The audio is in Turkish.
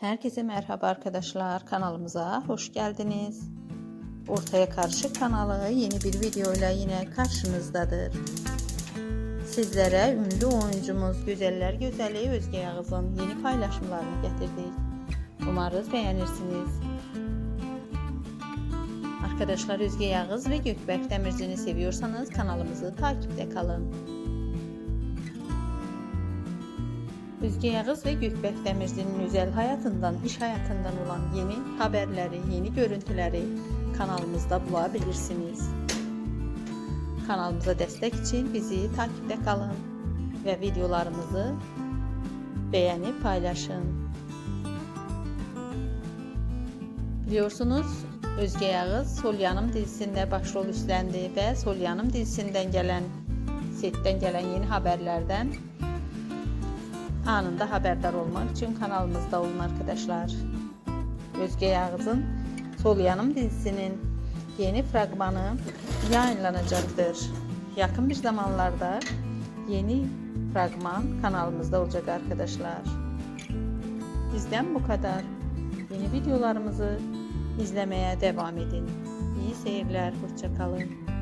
Herkese merhaba arkadaşlar. Kanalımıza hoş geldiniz. Ortaya Karşı kanalı yeni bir videoyla yine karşınızdadır. Sizlere ünlü oyuncumuz Güzeller Güzeli Özge Yağız'ın yeni paylaşımlarını getirdik. Umarız beğenirsiniz. Arkadaşlar Özge Yağız ve Gökberk Demirci'ni seviyorsanız kanalımızı takipte kalın. Özge Yağız ve Gökberk Demirci'nin özel hayatından, iş hayatından olan yeni haberleri, yeni görüntüleri kanalımızda bulabilirsiniz. Kanalımıza destek için bizi takipte kalın ve videolarımızı beğenip paylaşın. Biliyorsunuz Özge Yağız Sol Yanım dizisinde başrol üstlendi ve Sol Yanım dizisinden gelen setten gelen yeni haberlerden anında haberdar olmak için kanalımızda olun arkadaşlar. Özge Yağız'ın Sol Yanım dizisinin yeni fragmanı yayınlanacaktır. Yakın bir zamanlarda yeni fragman kanalımızda olacak arkadaşlar. Bizden bu kadar. Yeni videolarımızı izlemeye devam edin. İyi seyirler, hoşça kalın.